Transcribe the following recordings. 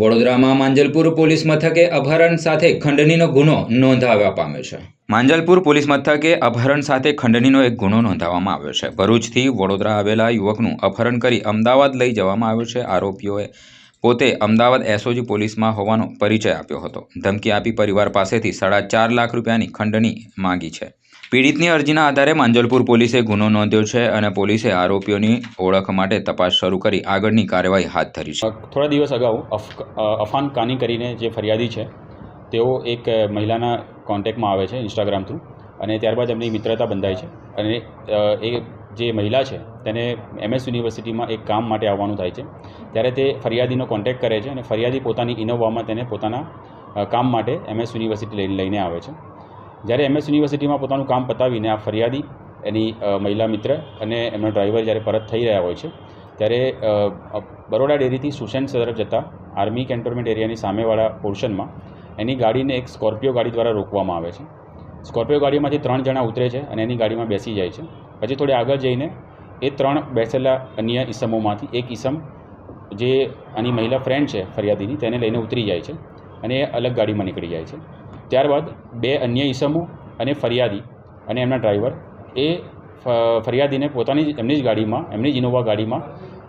વડોદરામાં માંજલપુર પોલીસ મથકે અપહરણ સાથે ખંડણીનો ગુનો નોંધાવ્યા પામ્યો છે. માંજલપુર પોલીસ મથકે અપહરણ સાથે ખંડણીનો એક ગુનો નોંધાવવામાં આવ્યો છે. ભરૂચથી વડોદરા આવેલા યુવકનું અપહરણ કરી અમદાવાદ લઈ જવામાં આવ્યો છે. આરોપીઓએ પોતે અમદાવાદ એસઓજી પોલીસમાં હોવાનો પરિચય આપ્યો હતો. ધમકી આપી પરિવાર પાસેથી સાડા ચાર લાખ રૂપિયાની ખંડણી માંગી છે. પીડિતની અરજીના આધારે માંજલપુર પોલીસે ગુનો નોંધ્યો છે અને પોલીસે આરોપીઓની ઓળખ માટે તપાસ શરૂ કરી આગળની કાર્યવાહી હાથ ધરી છે. થોડા દિવસ અગાઉ અફ, અફાન કાની કરીને જે ફરિયાદી છે, તેઓ એક મહિલાના કોન્ટેક્ટમાં આવે છે ઇન્સ્ટાગ્રામ થ્રુ અને ત્યારબાદ એમની મિત્રતા બંધાય છે અને એ જે મહિલા છે, તેને એમએસ યુનિવર્સિટીમાં એક કામ માટે આવવાનું થાય છે. ત્યારે તે ફરિયાદીનો કોન્ટેક્ટ કરે છે અને ફરિયાદી પોતાની ઇનોવામાં તેને પોતાના કામ માટે એમએસ યુનિવર્સિટી લઈને આવે છે. જ્યારે એમએસ યુનિવર્સિટીમાં પોતાનું કામ પતાવીને આ ફરિયાદી, એની મહિલા મિત્ર અને એમનો ડ્રાઈવર જ્યારે પરત થઈ રહ્યા હોય છે, ત્યારે બરોડા ડેરીથી સુસેન તરફ જતા આર્મી કેન્ટોનમેન્ટ એરિયાની સામેવાળા પોર્શનમાં એની ગાડીને એક સ્કોર્પિયો ગાડી દ્વારા રોકવામાં આવે છે. સ્કોર્પિયો ગાડીમાંથી ત્રણ જણા ઉતરે છે અને એની ગાડીમાં બેસી જાય છે. પછી થોડી આગળ જઈને એ ત્રણ બેસેલા અન્ય ઈસમોમાંથી એક ઈસમ જે આની મહિલા ફ્રેન્ડ છે ફરિયાદીની, તેને લઈને ઉતરી જાય છે અને એ અલગ ગાડીમાં નીકળી જાય છે. ત્યારબાદ બે અન્ય ઈસમો અને ફરિયાદી અને એમના ડ્રાઈવર એ ફરિયાદીને પોતાની જ, એમની જ ગાડીમાં, એમની જ ઇનોવા ગાડીમાં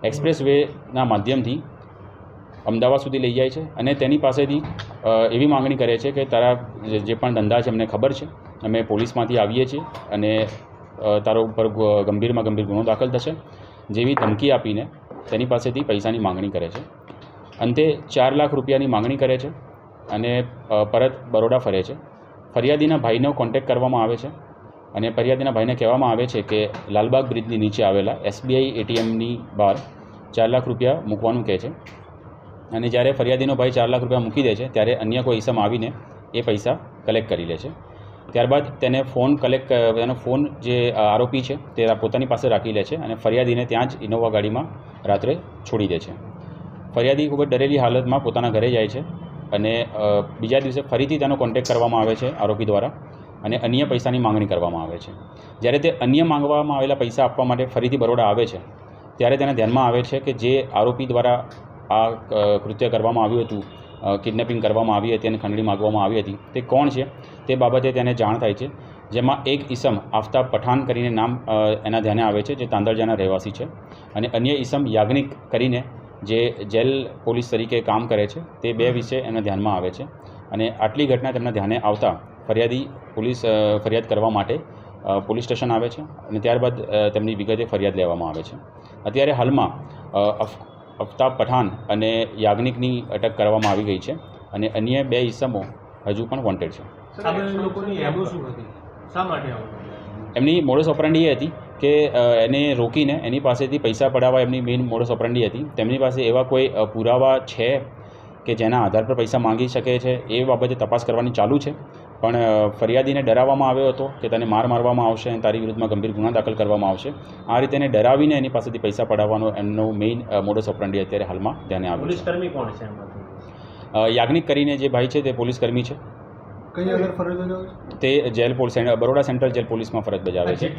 એક્સપ્રેસ વેના માધ્યમથી અમદાવાદ સુધી લઈ જાય છે અને તેની પાસેથી એવી માંગણી કરે છે કે તારા જે પણ ધંધા છે અમને ખબર છે. અમે પોલીસમાંથી આવીએ છીએ અને તારો ઉપર ગંભીરમાં ગંભીર ગુનો દાખલ થશે. જેવી ધમકી આપીને તેની પાસેથી પૈસાની માંગણી કરે છે. અંતે ચાર લાખ રૂપિયાની માંગણી કરે છે અને પરત બરોડા ફરે છે. ફરિયાદીના ભાઈનો કોન્ટેક્ટ કરવામાં આવે છે અને ફરિયાદીના ભાઈને કહેવામાં આવે છે કે લાલબાગ બ્રિજની નીચે આવેલા એસબીઆઈ એટીએમની બહાર ચાર લાખ રૂપિયા મૂકવાનું કહે છે. અને જ્યારે ફરિયાદીનો ભાઈ ચાર લાખ રૂપિયા મૂકી દે છે, ત્યારે અન્ય કોઈ ઈસમ આવીને એ પૈસા કલેક્ટ કરી લે છે. ત્યારબાદ તેને ફોન કલેક્ટ તેનો ફોન જે આરોપી છે, તે પોતાની પાસે રાખી લે છે અને ફરિયાદીને ત્યાં જ ઇનોવા ગાડીમાં રાત્રે છોડી દે છે. ફરિયાદી ખૂબ જ ડરેલી હાલતમાં પોતાના ઘરે જાય છે અને બીજા દિવસે ફરીથી તેનો કોન્ટેક્ટ કરવામાં આવે છે આરોપી દ્વારા અને અન્ય પૈસાની માંગણી કરવામાં આવે છે. જ્યારે તે અન્ય માંગવામાં આવેલા પૈસા આપવા માટે ફરીથી બરોડા આવે છે, ત્યારે તેને ધ્યાનમાં આવે છે કે જે આરોપી દ્વારા આ કૃત્ય કરવામાં આવ્યું હતું કિડનેપિંગ કરવામાં આવી હતી અને ખંડણી માગવામાં આવી હતી. તે કોણ છે? તે બાબતે તેને જાણ થાય છે. જેમાં એક ઈસમ આફતાબ પઠાણ કરીને નામ એના ધ્યાને આવે છે, જે તાંદળજાના રહેવાસી છે. અને અન્ય ઈસમ યાજ્ઞિક કરીને જે જેલ પોલીસ તરીકે કામ કરે છે, તે બે વિશે એના ધ્યાનમાં આવે છે. અને આટલી ઘટના તેમના ધ્યાને આવતા ફરિયાદી પોલીસ ફરિયાદ કરવા માટે પોલીસ સ્ટેશન આવે છે અને ત્યારબાદ તેમની વિગતે ફરિયાદ લેવામાં આવે છે. અત્યારે હાલમાં અફતાબ પઠાણ અને યાજ્ઞિકની અટક કરવામાં આવી ગઈ છે અને અન્ય બે ઇસમો હજુ પણ વોન્ટેડ છે. એમની મોડસ ઓપરંડી એ હતી કે એને રોકીને એની પાસેથી પૈસા પડાવવા એમની મેઇન મોડસ ઓપરંડી હતી. તેમની પાસે એવા કોઈ પુરાવા છે કે જેના આધાર પર પૈસા માંગી શકે છે એ બાબતે તપાસ કરવાની ચાલુ છે. પણ ફરિયાદીને ડરાવવામાં આવ્યો હતો કે તને માર મારવામાં આવશે અને તારી વિરુદ્ધમાં ગંભીર ગુના દાખલ કરવામાં આવશે. આ રીતે એને ડરાવીને એની પાસેથી પૈસા પડાવવાનો એમનો મેઇન મોડસ ઓપરંડી અત્યારે હાલમાં ધ્યાને આવ્યું કોણ છે યાજ્ઞિક કરીને જે ભાઈ છે તે પોલીસ કર્મી છે. કઈ આગળ ફરજ બજાવે છે? તે jail police Baroda central jail પોલીસમાં ફરજ બજાવે છે.